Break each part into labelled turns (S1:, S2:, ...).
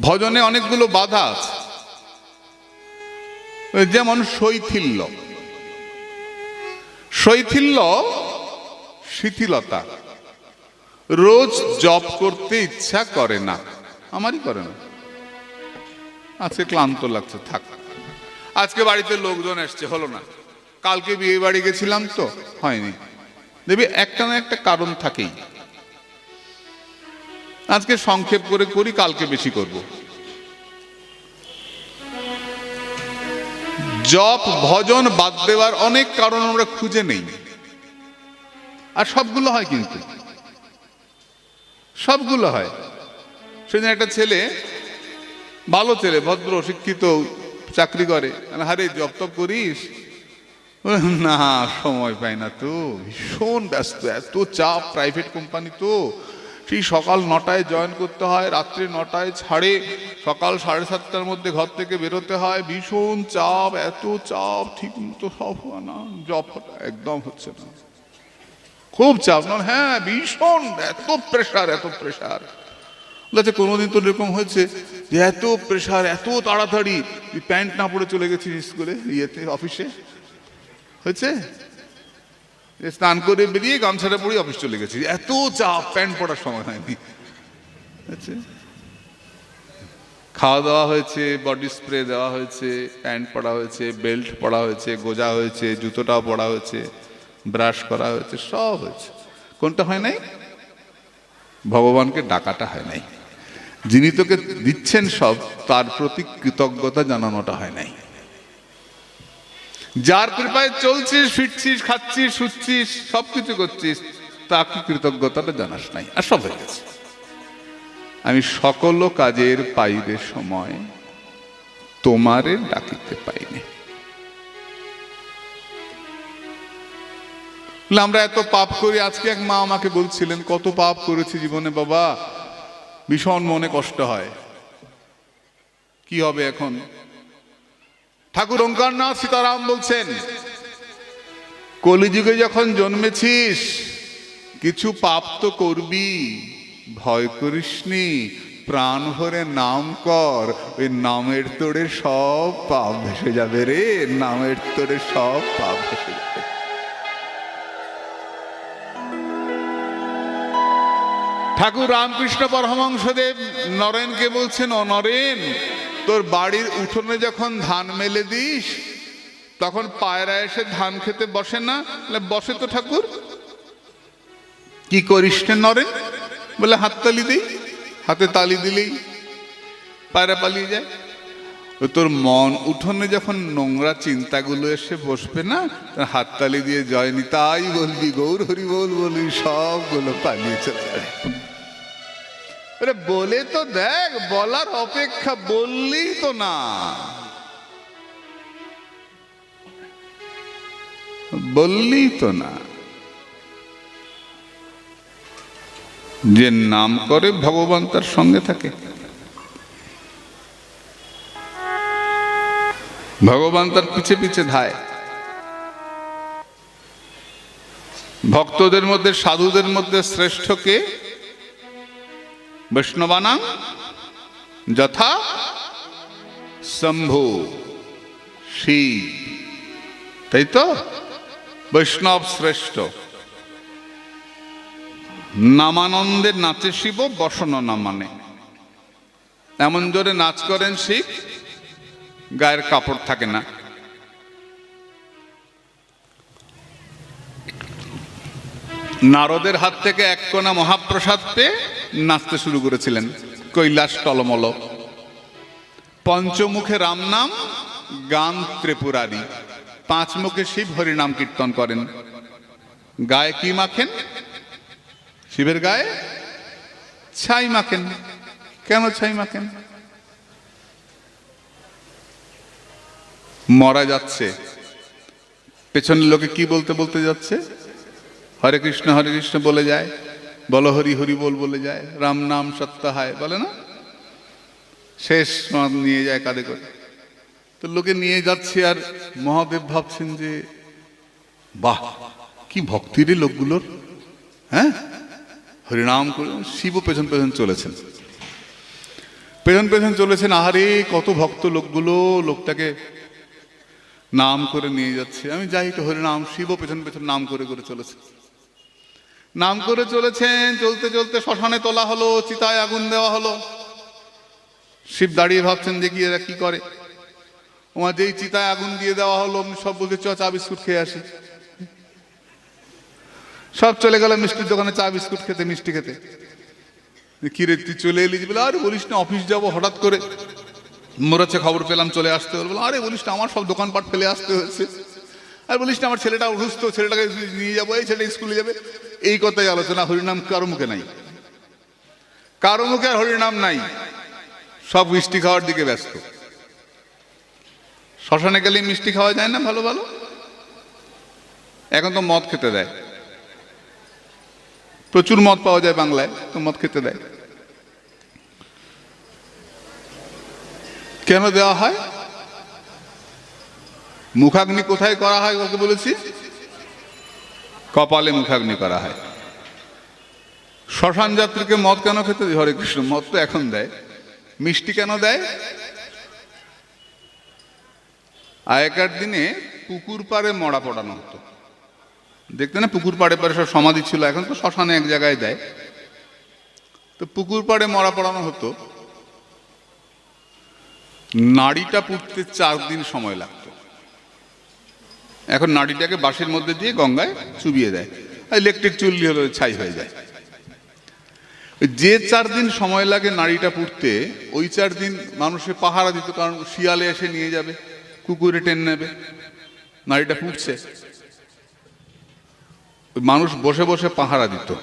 S1: ভজনে অনেকগুলো বাধা আছে। যেমন শৈথিল্য। শৈথিল্য শিথিলতা। রোজ জপ করতে ইচ্ছা করে না। আমারই করে না। আজকে ক্লান্ত লাগছে, থাক। আজকে বাড়িতে লোকজন এসছে, হলো না। কালকে বিয়ে বাড়ি গেছিলাম তো, হয়নি। দেখবি একটা না একটা কারণ থাকেই। আজকে সংক্ষেপ করে করি, কালকে বেশি করব। জপ, ভজন বাদ দেওয়ার অনেক কারণ আমরা খুঁজে নেই। আর সবগুলো হয় কিন্তু। সবগুলো হয়। সেদিন একটা ছেলে, ভালো ছেলে, ভদ্র, শিক্ষিত, চাকরি করে। আরে জব তপ করিস? না, সময় পাই না তো। ভীষণ ব্যস্ত। এত চাপ প্রাইভেট কোম্পানি তো। সেই সকাল নটায় জয়েন করতে হয়, রাত্রি নটায় ছাড়ে, সকাল সাড়ে সাতটার মধ্যে ঘর থেকে বেরোতে হয়। ভীষণ চাপ, এত চাপ, ঠিক মতো সব না জব একদম হচ্ছে না। খুব চাপ, না হ্যাঁ ভীষণ, এত প্রেশার এত প্রেশার বলেছে, কোনোদিন তো এরকম হয়েছে যে এত প্রেশার এত তাড়াতাড়ি প্যান্ট না পরে চলে গেছিস স্কুলে, ইয়েতে অফিসে হয়েছে? স্নান করে বেরিয়ে গামছাটা পরে অফিস চলে গেছি। এত চাপ, প্যান্ট পরার সময় হয়নি। হয়েছে খাওয়া দাওয়া হয়েছে, বডি স্প্রে দেওয়া হয়েছে, প্যান্ট পরা হয়েছে, বেল্ট পরা হয়েছে, গোজা হয়েছে, জুতোটাও পরা হয়েছে, ব্রাশ করা হয়েছে, সব হয়েছে। কোনটা হয় নাই? ভগবানকে ডাকাটা হয় নাই। যিনি তোকে দিচ্ছেন সব, তার প্রতি কৃতজ্ঞতা জানানোটা হয় নাই। যার কৃপায় চলছিস, ফিরছিস, খাচ্ছিস, শুচ্ছিস, সবকিছু করছিস তাকে কৃতজ্ঞতাটা জানাস নাই? আর সব হয়ে গেছে। আমি সকল কাজের পাইবে সময় তোমারে ডাকিতে পাইনি। আমরা এত পাপ করি, আজকে এক মা আমাকে বলছিলেন, কত পাপ করেছি জীবনে বাবা, ভীষণ মনে কষ্ট হয়। কি হবে এখন? ঠাকুর ওঙ্কারনাথ সীতারাম বলছেন, কলিযুগে যখন জন্মেছিস, কিছু পাপ তো করবি, ভয় করিসনি, প্রাণ ভরে নাম কর, ওই নামের তোড়ে সব পাপ ভেসে যাবে রে, নামের তোড়ে সব পাপ ভেসে যাবে। ঠাকুর রামকৃষ্ণ পরমহংসদেব নরেনকে বলছেন ও নরেন তোর বাড়ির উঠোনে যখন ধান মেলে দিস, তখন পায়রা এসে ধান খেতে বসে না? বসে তো ঠাকুর। কি করিস নরেন বলে হাততালি দিই। হাতে তালি দিলেই পায়রা পালিয়ে যায়। তোর মন উঠোনে যখন নোংরা চিন্তাগুলো এসে বসবে না, তার হাততালি দিয়ে, জয়নি তাই বলবি, গৌর হরি বল বলবি সবগুলো পালিয়ে চলে যাবে। বলে তো দেখ, বলার অপেক্ষা বললেই তো না। বললেই তো না। যে নাম করে ভগবান তার সঙ্গে থাকে। ভগবান তার পিছে পিছে ধায়। ভক্তদের মধ্যে, সাধুদের মধ্যে শ্রেষ্ঠকে বৈষ্ণবানাং যথা শম্ভু শিব। তাই তো? বৈষ্ণব শ্রেষ্ঠ। নামানন্দে নাচে শিব, বসন না মানে এমন জোরে নাচ করেন শিব, গায়ের কাপড় থাকে না। নারদের হাত থেকে এক কোনা মহাপ্রসাদ পেয়ে নাচতে শুরু করেছিলেন। কৈলাস টলমল। পঞ্চমুখে রাম নাম, গান ত্রিপুরারি। পাঁচ মুখে শিব হরি নাম কীর্তন করেন। গায়ে কি মাখেন? শিবের গায়ে ছাই মাখেন। কেন ছাই মাখেন? মরা যাচ্ছে। পেছনের লোকে কি বলতে বলতে যাচ্ছে? হরে কৃষ্ণ হরে কৃষ্ণ বলে যায়। বল হরি হরি বল বলে যায়, রাম নাম সত্যাহায় বলে না? শেষ নিয়ে যায় কাঁধে করে। তো লোকে নিয়ে যাচ্ছে আর মহাদেব ভাবছেন যে, বাহ, কি ভক্তির লোকগুলোর হ্যাঁ? হরিনাম করে শিব পেছন পেছন চলেছেন। পেছন পেছন চলেছেন, আহারে, কত ভক্ত লোকগুলো, লোকটাকে নাম করে নিয়ে যাচ্ছে। আমি যাই তো হরিনাম, শিব পেছন পেছন নাম করে করে চলেছে। নাম করে চলেছেন, চলতে চলতে শ্মশানে তোলা হলো, চিতায় আগুন দেওয়া হলো। শিব দাঁড়িয়ে ভাবছেন দেখি এরা কি করে? ওমা যেই চিতায় আগুন দিয়ে দেওয়া হলো, আমি সব বলছে চ, চা বিস্কুট খেয়ে আসি। সব চলে গেল মিষ্টির দোকানে, চা বিস্কুট খেতে, মিষ্টি খেতে। কি রে তুই চলে এলি? বলে, আরে বলিস না, অফিস যাব হঠাৎ করে। মোরাচ্ছে খবর পেলাম, চলে আসতে হলো। বলে, আরে বলিস না, আমার সব দোকানপাট ফেলে আসতে হয়েছে। আর বলিস না, আমার ছেলেটা অসুস্থ, ছেলেটাকে নিয়ে যাব, এই ছেলে স্কুলে যাবে। এই কথাই আলোচনা, হরিনাম কারও মুখে নাই। কারও মুখে আর হরিনাম নাই। সব মিষ্টি খাওয়ার দিকে ব্যস্ত। শ্মশানে গেলে মিষ্টি খাওয়া যায় না ভালো ভালো? এখন তো মদ খেতে দেয়। প্রচুর মদ পাওয়া যায় বাংলায়, তো মদ খেতে দেয়। কেন দেওয়া হয়? মুখাগ্নি কোথায় করা হয় ওকে বলেছি? কপালে মুখাগ্নি করা হয়। শ্মশান যাত্রীকে মদ কেন খেতে? হরে কৃষ্ণ, মদ তো এখন দেয়। মিষ্টি কেন দেয়? আগেকার দিনে পুকুর পাড়ে মরা পড়ানো হতো। দেখতে না, পুকুর পাড়ে পাড়ে সব সমাধি ছিল, এখন তো শ্মশানে এক জায়গায় দেয়। তো পুকুর পাড়ে মরা পড়ানো হতো। নাড়িটা পুড়তে চার দিন সময় লাগতো। এখন নাড়িটাকে বাঁশের মধ্যে দিয়ে গঙ্গায় চুবিয়ে দেয়। আর ইলেকট্রিক চুল্লি হলো ছাই হয়ে যায়। যে চার দিন সময় লাগে নাড়িটা পুড়তে, ওই চার দিন মানুষে পাহারা দিত, কারণ শিয়ালে এসে নিয়ে যাবে, কুকুরে টেন নেবে। নাড়িটা পুড়ছে। মানুষ বসে বসে পাহারা দিত।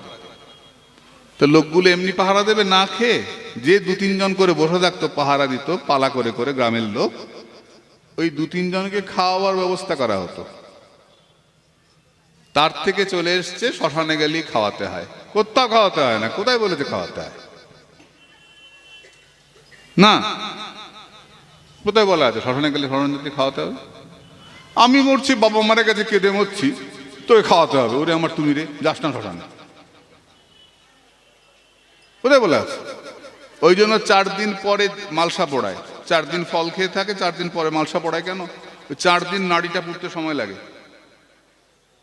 S1: তো লোকগুলো এমনি পাহারা দেবে না খেয়ে, যে দু তিনজন করে বসে থাকতো, পাহারা দিত, পালা করে করে গ্রামের লোক ওই দু তিনজনকে খাওয়াবার ব্যবস্থা করা হতো। তার থেকে চলে এসছে, শ্মশানে গেলেই খাওয়াতে হয়। কোথাও খাওয়াতে হয় না, কোথায় বলেছে খাওয়াতে হয়? না। কোথায় বলা আছে? শ্মশানে গেলে শ্মশান যদি খাওয়াতে হবে? আমি মরছি, বাবা মারা গেছে, কেঁদে মরছি, তোকে খাওয়াতে হবে। ওরে আমার তুমি রে, যাস না শ্মশানে। কোথায় বলে আছে? ওই জন্য চার দিন পরে মালসা পড়ায়। চার দিন ফল খেয়ে থাকে, চার দিন পরে মালসা পড়ায় কেন? চার দিন নাড়িটা পুড়তে সময় লাগে।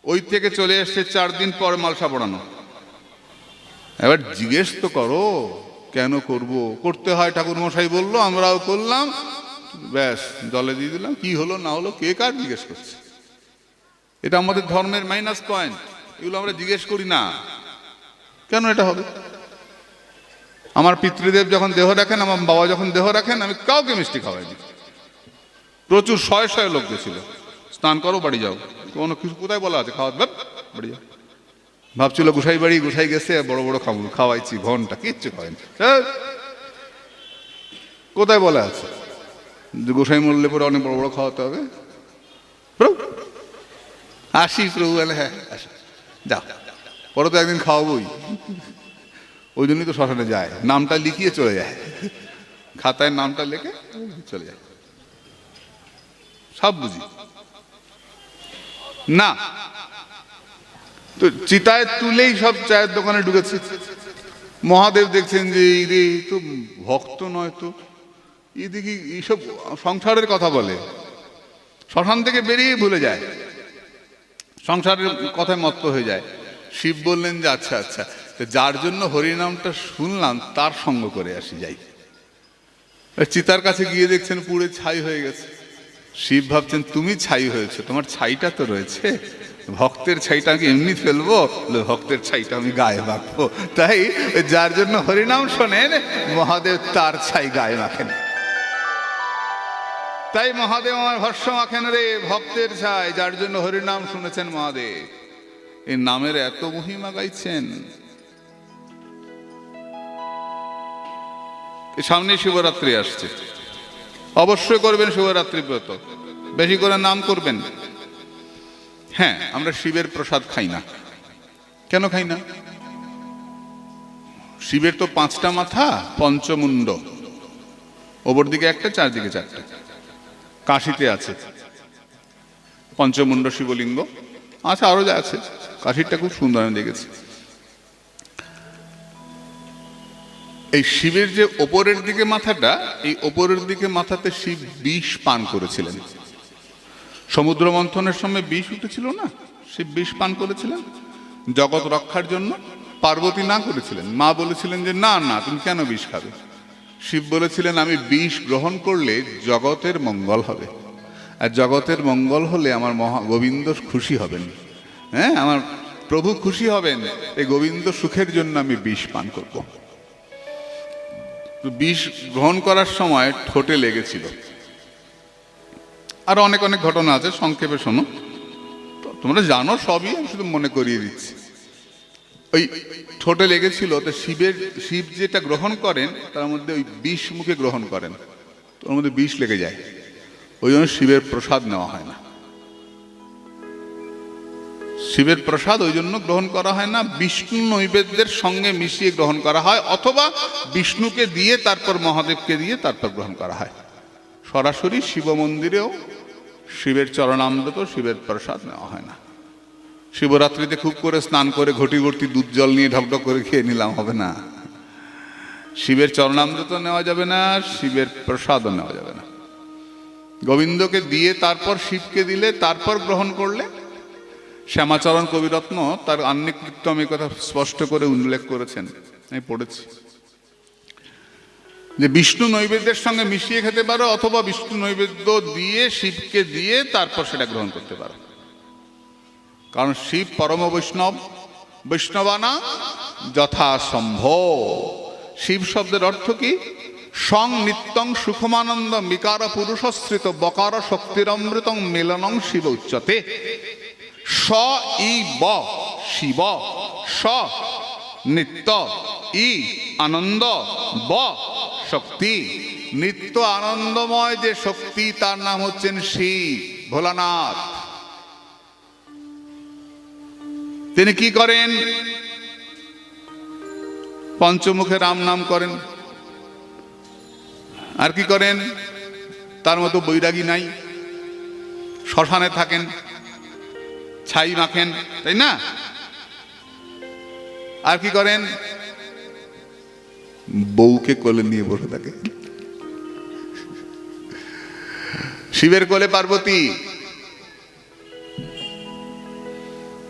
S1: ওই থেকে চলে এসছে চার দিন পরে মালসা পড়ানো। এবার জিজ্ঞেস তো করো, কেন করব? করতে হয় ঠাকুর মশাই বলল, আমরাও করলাম। ব্যাস, জলে দিয়ে দিলাম। কি হলো, না হলো, কে কার জিজ্ঞেস করছে? এটা আমাদের ধর্মের মাইনাস পয়েন্ট এগুলো আমরা জিজ্ঞেস করি না। কেন এটা হবে? আমার পিতৃদেব যখন দেহ রাখেন, আমার বাবা যখন দেহ রাখেন, আমি কাউকে মিষ্টি খাওয়াইনি। প্রচুর শয়ে শয়ে লোক গেছিল। স্নান করো, বাড়ি যাও। কোনো কিছু কোথায় বলা আছে? খাওয়া বাড়ি যাও। ভাবছিল গুসাই বাড়ি, গুসাই গেছে, বড় বড় খাব, খাওয়াইছি, ঘণ্টা, কিচ্ছু খাওয়াইনি। কোথায় বলা আছে? গোসাই মরলে পরে অনেক বড় বড় খাওয়াতে হবে। প্রভু, আসি প্রভু, বলে হ্যাঁ আসো। যাও। পরে তো একদিন খাওয়াবোই। ওই জন্যই তো শ্মশানে যায়। নামটা লিখিয়ে চলে যায়। খাতায় নামটা লিখে চলে যায়। সব বুঝি। না। তো চিতায় তুলেই সব চায়ের দোকানে ঢুকেছে। মহাদেব দেখছেন যে রে তো ভক্ত নয় তো। এদিকে এইসব সংসারের কথা বলে। শ্মশান থেকে বেরিয়ে ভুলে যায়। সংসারের কথায় মত্ত হয়ে যায়। শিব বললেন যে আচ্ছা আচ্ছা। তো যার জন্য হরিনামটা শুনলাম, তার সঙ্গ করে আসি যাই। চিতার কাছে গিয়ে দেখছেন পুড়ে ছাই হয়ে গেছে। শিব ভাবছেন, তুমি ছাই হয়েছে, তোমার ছাইটা তো রয়েছে। ভক্তের ছাইটা আমি এমনি ফেলব ভক্তের ছাইটা আমি গায়ে মাখবো। তাই যার জন্য হরিনাম শোনেন, মহাদেব তার ছাই গায়ে মাখেন। তাই মহাদেব আমার ভস্য মাখেন রে, ভক্তের ছাই, যার জন্য হরিনাম শুনেছেন মহাদেব। এই নামের এত মহিমা গাইছেন সামনে শিবরাত্রি আসছে। অবশ্যই করবেন শিবরাত্রি ব্রত। বেশি করে নাম করবেন? হ্যাঁ আমরা শিবের প্রসাদ খাই না। কেন খাই না? শিবের তো পাঁচটা মাথা, পঞ্চমুণ্ড। ওপর দিকে একটা, চারদিকে চারটা। কাশিতে আছে। পঞ্চমুণ্ড শিবলিঙ্গ। আচ্ছা আরও যা আছে। কাশিরটা খুব সুন্দর আমি দেখেছি। এই শিবের যে ওপরের দিকে মাথাটা, এই ওপরের দিকে মাথাতে শিব বিষ পান করেছিলেন। সমুদ্র মন্থনের সময় বিষ উঠেছিল না? শিব বিষ পান করেছিলেন? জগৎ রক্ষার জন্য পার্বতী না করেছিলেন? মা বলেছিলেন যে, না না, তুমি কেন বিষ খাবে? শিব বলেছিলেন, আমি বিষ গ্রহণ করলে জগতের মঙ্গল হবে। আর জগতের মঙ্গল হলে আমার মহা গোবিন্দ খুশি হবেন। হ্যাঁ আমার প্রভু খুশি হবেন। এই গোবিন্দ সুখের জন্য আমি বিষ পান করব। বিষ গ্রহণ করার সময় ঠোঁটে লেগেছিল। আর অনেক অনেক ঘটনা আছে, সংক্ষেপে শোনো। তোমরা জানো, সবই আমি শুধু মনে করিয়ে দিচ্ছি। ওই ঠোঁটে লেগেছিল, তো শিবের, শিব যেটা গ্রহণ করেন, তার মধ্যে ওই বিষ মুখে গ্রহণ করেন। তো ওর মধ্যে বিষ লেগে যায়। ওই জন্য শিবের প্রসাদ নেওয়া হয় না। শিবের প্রসাদ ওই জন্য গ্রহণ করা হয় না, বিষ্ণু নৈবেদ্যের সঙ্গে মিশিয়ে গ্রহণ করা হয়, অথবা বিষ্ণুকে দিয়ে তারপর মহাদেবকে দিয়ে তারপর গ্রহণ করা হয়। সরাসরি শিব মন্দিরেও শিবের চরণামৃত, শিবের প্রসাদ নেওয়া হয় না। শিবরাত্রিতে খুব করে স্নান করে ঘটি ঘটি দুধ জল নিয়ে ঢকঢক করে খেয়ে নিলাম, হবে না। শিবের চরণামৃত নেওয়া যাবে না, শিবের প্রসাদও নেওয়া যাবে না। গোবিন্দকে দিয়ে তারপর শিবকে দিলে তারপর গ্রহণ করলে শ্যামাচরণ কবিরত্ন তার আন্নিক এই কথা স্পষ্ট করে উল্লেখ করেছেন। আমি পড়েছি। যে বিষ্ণু নৈবেদ্যের সঙ্গে মিশিয়ে খেতে পারো অথবা বিষ্ণু নৈবেদ্য দিয়ে, শিবকে দিয়ে তারপর সেটা গ্রহণ করতে পারো। কারণ শিব পরম বৈষ্ণব, বৈষ্ণবানা যথাসম্ভব। শিব শব্দের অর্থ কি? সং নিত্যং সুখমানন্দ মিকার পুরুষশ্রিত বকার শক্তিরমৃতং মিলনং শিব উচ্চতে। স ই ব, শিব, স, নিত্য, ই, আনন্দ, ব, শক্তি। নিত্য আনন্দময় যে শক্তি, তার নাম হচ্ছেন শিব ভোলানাথ। তিনি কি করেন? পঞ্চমুখে রাম নাম করেন। আর কি করেন? তার মতো বৈরাগী নাই। শ্মশানে থাকেন। ছাই মাখেন, তাই না? আর কি করেন? বউকে কোলে নিয়ে বসে থাকে শিবের কোলে পার্বতী।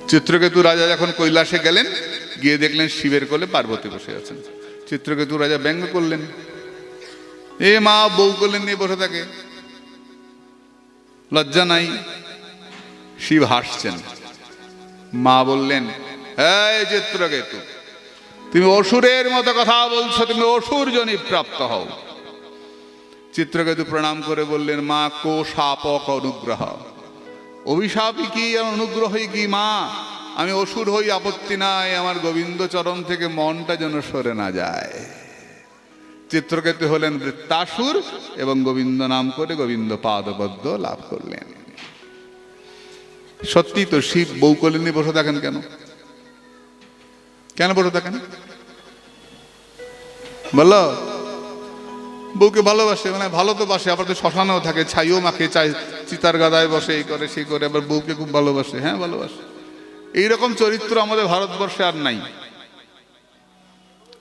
S1: চিত্রকেতু রাজা যখন কৈলাসে গেলেন, গিয়ে দেখলেন শিবের কোলে পার্বতী বসে আছেন। চিত্রকেতু রাজা ব্যঙ্গ করলেন। এ মা বউ কোলে নিয়ে বসে থাকে। লজ্জা নাই। শিব হাসছেন। মা বললেন চিত্রকেতু, তুমি অসুরের মতো কথা বলছো, তুমি অসুর জনি প্রাপ্ত হও। চিত্রকেতু প্রণাম করে বললেন, মা কো শাপক অনুগ্রহ। অভিশাপই কি অনুগ্রহই কি, মা? আমি অসুর হই, আপত্তি নাই, আমার গোবিন্দ চরণ থেকে মনটা যেন সরে না যায়। চিত্রকেতু হলেন বৃত্তাসুর এবং গোবিন্দ নাম করে গোবিন্দ পাদবদ্ধ লাভ করলেন। সত্যি তো শিব বউ নিয়ে বসে থাকেন কেন? কেন বসে থাকেন? বলো বউকে ভালোবাসে মানে ভালো তো বাসে, আবার তো শ্মশানেও থাকে, ছাইও মাখে, চাই, চিতার গাদায় বসে, এই করে, সেই করে, আবার বউকে খুব ভালোবাসে হ্যাঁ ভালোবাসে। এইরকম চরিত্র আমাদের ভারতবর্ষে আর নাই।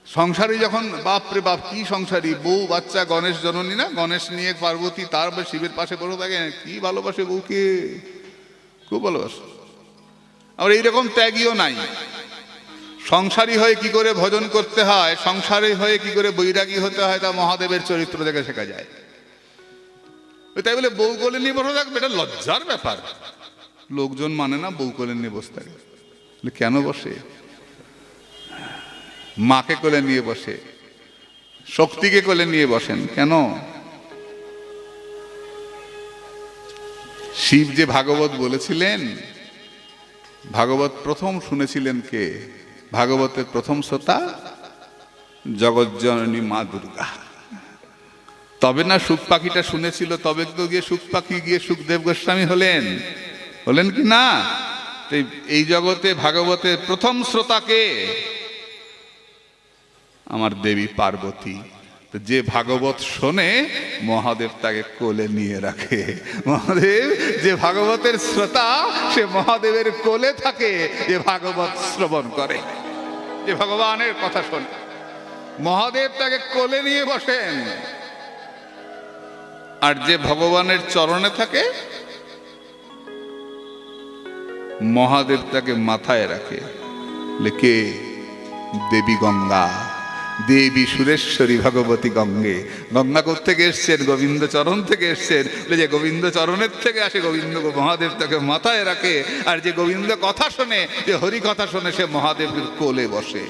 S1: সংসারী যখন, বাপ রে বাপ, কি সংসারী, বউ, বাচ্চা, গণেশ জননী না? গণেশ নিয়ে পার্বতী তার শিবের পাশে বসে থাকে, কি ভালোবাসে বউকে? খুব ভালোবাসে। আবার এইরকম ত্যাগীও নাই। সংসারী হয়ে কি করে ভজন করতে হয়, সংসারী হয়ে কি করে বৈরাগী হতে হয় তা মহাদেবের চরিত্র থেকে শেখা যায়। তাই বলে বউ কোলে বসে থাকবে, এটা লজ্জার ব্যাপার। লোকজন মানে না বউ কোলে বসে থাকে। কেন বসে? মাকে কোলে নিয়ে বসে, শক্তিকে কোলে নিয়ে বসেন। কেন? শিব যে ভাগবত বলেছিলেন, ভাগবত প্রথম শুনেছিলেন কে? ভাগবতের প্রথম শ্রোতা জগজ্জননী মা দুর্গা। তবে না সুখ পাখিটা শুনেছিল, তবে তো গিয়ে সুখ পাখি গিয়ে সুখদেব গোস্বামী হলেন। হলেন কি না? এই- জগতে ভাগবতের প্রথম শ্রোতাকে আমার দেবী পার্বতী। যে ভাগবত শোনে, মহাদেব তাকে কোলে নিয়ে রাখে। মহাদেব, যে ভাগবতের শ্রোতা, সে মহাদেবের কোলে থাকে, যে ভাগবত শ্রবণ করে। যে ভগবানের কথা শোনে। মহাদেব তাকে কোলে নিয়ে বসেন। আর যে ভগবানের চরণে থাকে, মহাদেব তাকে মাথায় রাখে। লেখে, দেবী গঙ্গা। দেবী সুরেশ্বরী ভগবতী গঙ্গে। গঙ্গা থেকে এসছেন? গোবিন্দ চরণ থেকে এসছেন। যে গোবিন্দ চরণের থেকে আসে গোবিন্দ মহাদেব তাকে মাথায় রাখে। আর যে গোবিন্দ কথা শোনে, যে হরি কথা শোনে, সে মহাদেবের কোলে বসে।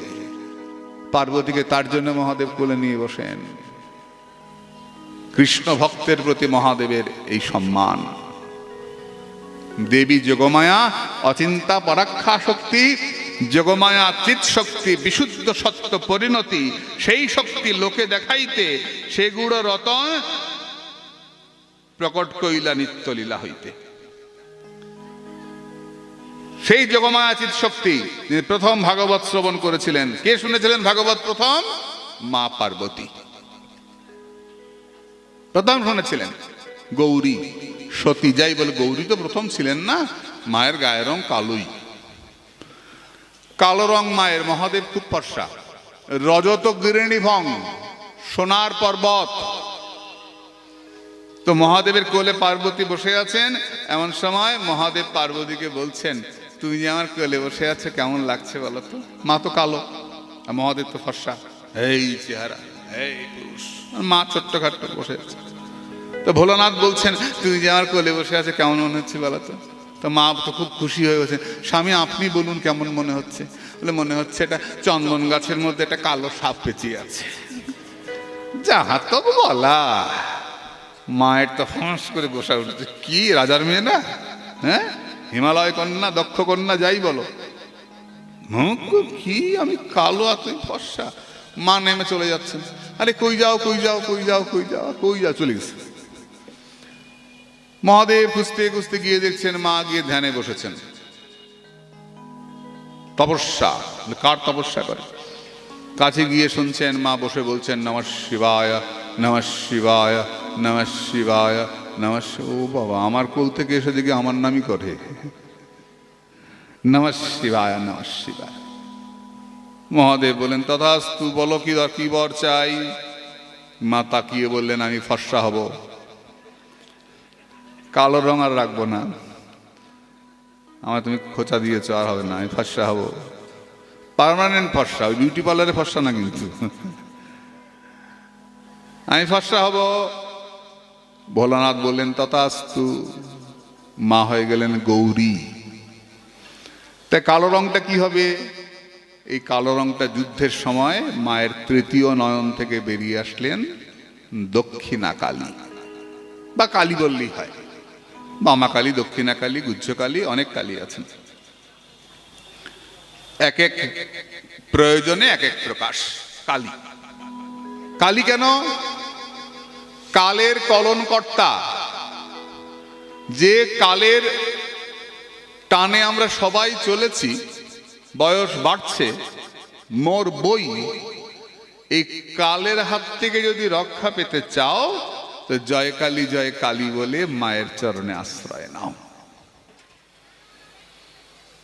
S1: পার্বতীকে তার জন্য মহাদেব কোলে নিয়ে বসেন। কৃষ্ণ ভক্তের প্রতি মহাদেবের এই সম্মান। দেবী যোগমায়া, অচিন্তা পরাক্ষা শক্তি যোগমায়া চিত শক্তি বিশুদ্ধ সত্য পরিণতি, সেই শক্তি লোকে দেখাইতে সেগুড়ো রতন প্রকট কইলা নিত্যলীলা হইতে। সেই যোগমায়া চিত শক্তি প্রথম ভাগবত শ্রবণ করেছিলেন, কে শুনেছিলেন ভাগবত প্রথম? মা পার্বতী। প্রথম শুনেছিলেন। গৌরী, সতী যাই বলে গৌরী তো প্রথম ছিলেন না, মায়ের গায়ের রং কালোই। কালো রং মায়ের মহাদেব খুব ফর্সা। রজত গিরিণী ভং, সোনার পর্বত। তো মহাদেবের কোলে পার্বতী বসে আছেন। এমন সময় মহাদেব পার্বতীকে বলছেন, তুমি যে আমার কোলে বসে আছো, কেমন লাগছে বলো তো? মা তো কালো মহাদেব তো ফর্সা। এই চেহারা, এই পুরুষ। মা ছোট্ট খাট্ট বসে আছে। তো ভোলানাথ বলছেন, তুমি যে আমার কোলে বসে আছে, কেমন মনে হচ্ছে বলো তো? তো মা তো খুব খুশি হয়ে গেছে স্বামী, আপনি বলুন কেমন মনে হচ্ছে? বলে, মনে হচ্ছে এটা চন্দন গাছের মধ্যে একটা কালো সাপ পেঁচিয়ে আছে। যাহা তো বলা। মায়ের তো ফাঁস করে বসা উঠেছে। কি, রাজার মেয়ে না? হ্যাঁ? হিমালয় কন্যা, দক্ষ কন্যা, যাই বলো। কি আমি কালো আর তুই ফর্সা। মা নেমে চলে যাচ্ছেন। আরে, কই যাও কই যাও কই যাও কই যাও কই যাও, চলে গেছে। মহাদেব খুঁজতে খুঁজতে গিয়ে দেখছেন মা গিয়ে ধ্যানে বসেছেন। তপস্যা কার তপস্যা করে? কাছে গিয়ে শুনছেন, মা বসে বলছেন, নমঃ শিবায় নমঃ শিবায় নমঃ শিবায়, নমঃ ও বাবা, আমার কোল থেকে এসে দেখি আমার নামই করে নমঃ শিবায় নমঃ শিবায়। মহাদেব বলেন তথাস্তু বলো কি কি বর চাই? মা তাকিয়ে বললেন, আমি ফর্সা হব। কালো রং আর রাখব না। আমার তুমি খোঁচা দিয়েছ, আর হবে না, আমি ফর্সা হব। পার্মানেন্ট ফর্সা, ওই বিউটি পার্লারে ফর্সা না কিন্তু। আমি ফর্সা হব। ভোলানাথ বললেন, তথাস্তু, মা হয়ে গেলেন গৌরী। তাই কালো রংটা কি হবে? এই কালো রংটা যুদ্ধের সময় মায়ের তৃতীয় নয়ন থেকে বেরিয়ে আসলেন দক্ষিণা কালী। বা কালী বললেই হয়। বামা কালী দক্ষিণা কালী গুজ্জ কালী অনেক কালী আছেন। এক এক প্রয়োজনে এক এক প্রকাশ। কালী। কালী কেন? কালের কলনকর্তা। যে কালের টানে আমরা সবাই চলেছি, বয়স বাড়ছে মোর বই এই কালের হাত থেকে যদি রক্ষা পেতে চাও তো জয় কালী জয় কালী বলে মায়ের চরণে আশ্রয় নাও।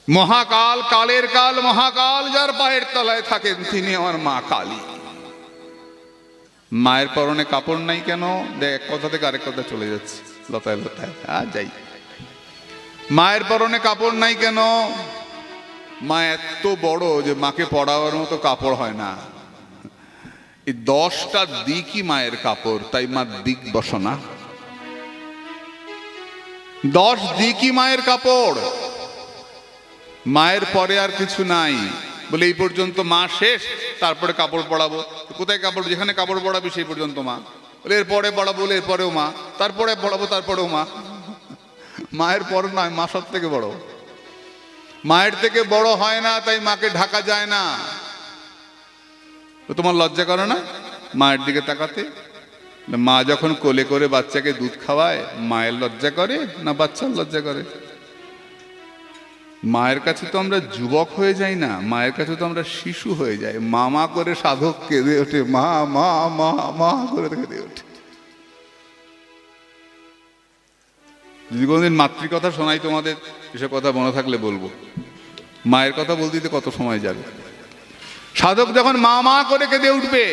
S1: মহাকাল, কালের কাল, মহাকাল, যার পায়ের তলায় থাকেন তিনি আমার মা কালী। মায়ের পরনে কাপড় নাই কেন? দেখ, এক কথা থেকে আরেক কথা চলে যাচ্ছে। লতায় লতায়। হ্যাঁ যাই। মায়ের পরনে কাপড় নাই কেন? মা এত বড় যে মাকে পড়াবার মতো কাপড় হয় না। এই দশটা দিকই মায়ের কাপড়, তাই মা দিক বসনা দশ দিকই মায়ের কাপড়। মায়ের পরে আর কিছু নাই। বলে, এই পর্যন্ত মা শেষ, তারপরে কাপড় পড়াবো কোথায় কাপড়? যেখানে কাপড় পড়াবি সেই পর্যন্ত মা। বলে, এরপরে পড়াবো বলে, এরপরেও মা। তারপরে পড়াবো তারপরেও মা। মায়ের পর নয়, মা সব থেকে বড়। মায়ের থেকে বড় হয় না, তাই মাকে ঢাকা যায় না। তো তোমার লজ্জা করে না? মায়ের দিকে তাকাতে। মা যখন কোলে করে বাচ্চাকে দুধ খাওয়ায়, মায়ের লজ্জা করে না বাচ্চার লজ্জা করে? মায়ের কাছে তো আমরা যুবক হয়ে যাই না, মায়ের কাছে তো আমরা শিশু হয়ে যাই। মামা করে সাধক কেঁদে ওঠে, মা মা মা মা করে কেঁদে ওঠে। যদি কোনোদিন মাতৃকথা শোনাই তোমাদের, এসব কথা মনে থাকলে বলব। মায়ের কথা বলতে কত সময় যাবে? সাধক যখন মা মা করে কেঁদে উঠবে,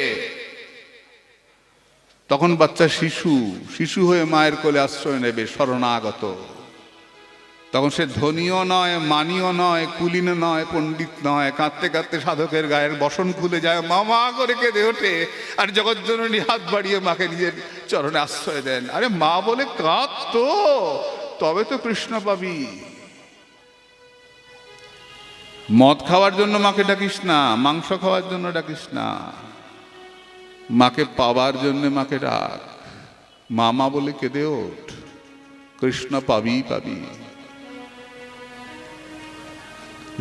S1: তখন বাচ্চা শিশু শিশু হয়ে মায়ের কোলে আশ্রয় নেবে, শরণাগত। তখন সে ধনীও নয়, মানিও নয়, কুলিন নয়, পণ্ডিত নয়, কাঁদতে কাঁদতে সাধকের গায়ের বসন খুলে যায়, মা মা করে কেঁদে ওঠে, আর জগৎজননী হাত বাড়িয়ে মাকে নিজের চরণে আশ্রয় দেন। আরে মা বলে কাঁদ তো তবে তো কৃষ্ণ পাবি। মদ খাওয়ার জন্য মাকে ডাকিস না, মাংস খাওয়ার জন্য ডাকিস না। মাকে পাওয়ার জন্য মাকে ডাক। মামা বলে কেঁদে ওঠ, কৃষ্ণ পাবি পাবি।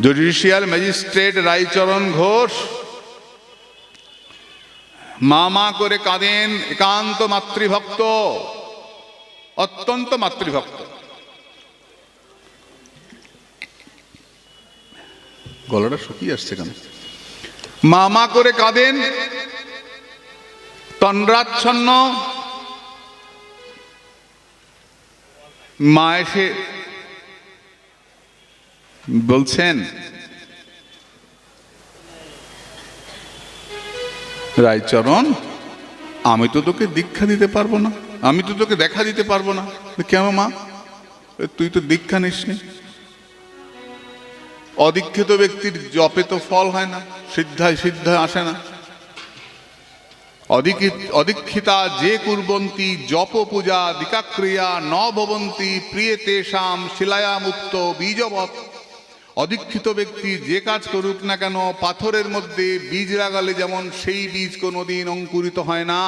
S1: জুডিশিয়াল ম্যাজিস্ট্রেট রায়চরণ ঘোষ মা মা করে কাঁদেন একান্ত মাতৃভক্ত, অত্যন্ত মাতৃভক্ত। গলাটা শুকিয়ে আসছে কেন? মা মা করে কাঁদেন। তন্দ্রাচ্ছন্ন। মা এসে বলছেন, রায়চরণ, আমি তো তোকে দীক্ষা দিতে পারব না। আমি তো তোকে দেখা দিতে পারব না। কেন মা? তুই তো দীক্ষা নিসনি। অদীক্ষিত ব্যক্তির জপে তো ফল হয় না, সিদ্ধায় সিদ্ধায় আসে না। অদীক্ষিতা যে কুর্বন্তি, জপ পূজা দিকাক্রিয়া ন ভবন্তি প্রিয়ে তেষাম, শিলায়া মুক্ত, বীজবৎ। অদীক্ষিত ব্যক্তি যে কাজ করুক না কেন, পাথরের মধ্যে বীজ লাগালে যেমন সেই বীজ কোনোদিন অঙ্কুরিত হয় না,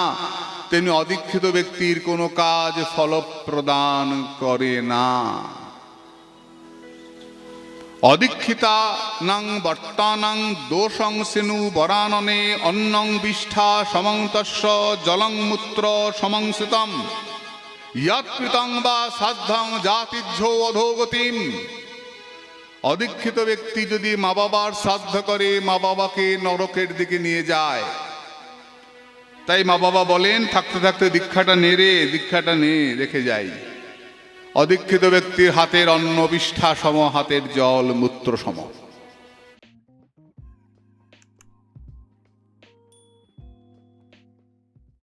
S1: তেমনি অদীক্ষিত ব্যক্তির কোনো কাজ ফলপ্রদান করে না। অদীক্ষিতা নাং বর্তানাং দোষং সিনু বরাননে অন্নং বিষ্ঠা সমন্তস্য জলং মূত্র সমংসিতম ইয়াৎকৃতং বা সাধ্যং জাতিজ্য অধোগতিম। অদীক্ষিত ব্যক্তি যদি মা বাবার শ্রাদ্ধ করে, মা বাবাকে নরকের দিকে নিয়ে যায়। তাই মা বাবা বলেন, থাকতে থাকতে দীক্ষাটা নেড়ে দীক্ষাটা নে, রেখে যাই। অদীক্ষিত ব্যক্তির হাতের অন্ন বিষ্ঠা সম হাতের জল মূত্র সম